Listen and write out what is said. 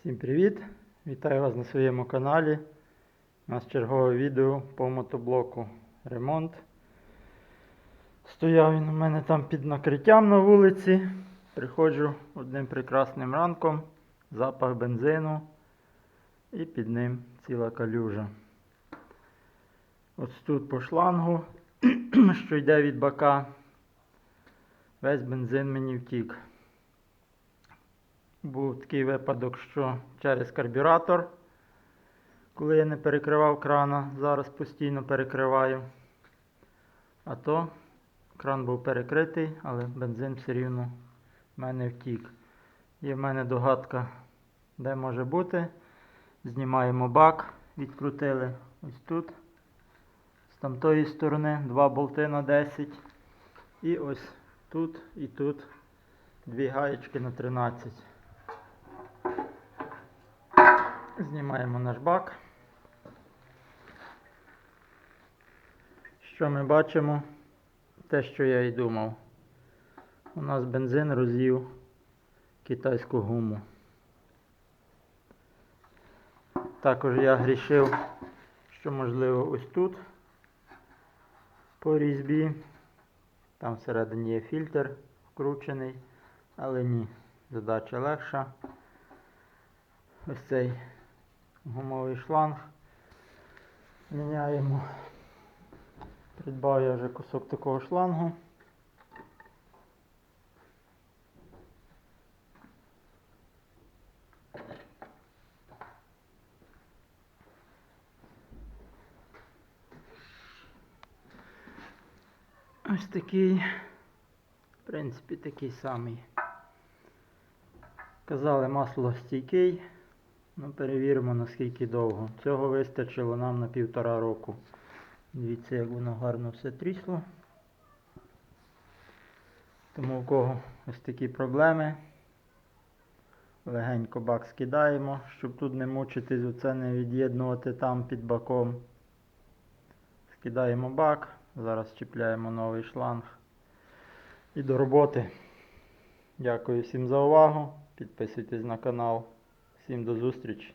Всім привіт! Вітаю вас на своєму каналі. У нас чергове відео по мотоблоку ремонт. Стояв він у мене там під накриттям на вулиці. Приходжу одним прекрасним ранком, запах бензину і під ним ціла калюжа. Ось тут по шлангу, що йде від бака, весь бензин мені втік. Був такий випадок, що через карбюратор, коли я не перекривав крана, зараз постійно перекриваю. А то кран був перекритий, але бензин все рівно в мене втік. Є в мене догадка, де може бути. Знімаємо бак, відкрутили ось тут. З тамтої сторони два болти на 10. І ось тут і тут дві гаєчки на 13. Знімаємо наш бак. Що ми бачимо? Те, що я і думав. У нас бензин роз'їв китайську гуму. Також я грішив, що можливо ось тут по різьбі. Там всередині є фільтр вкручений, але ні, задача легша. Ось цей гумовий шланг. Міняємо. Придбав я вже кусок такого шлангу. Ось такий, в принципі, такий самий. Казали масло стійкий. Ну, перевіримо наскільки довго. Цього вистачило нам на півтора року. Дивіться, як воно гарно все трісло. Тому у кого ось такі проблеми. Легенько бак скидаємо, щоб тут не мучитись, оце не від'єднувати там під баком. Скидаємо бак, зараз чіпляємо новий шланг. І до роботи. Дякую всім за увагу. Підписуйтесь на канал. Всім до зустрічі.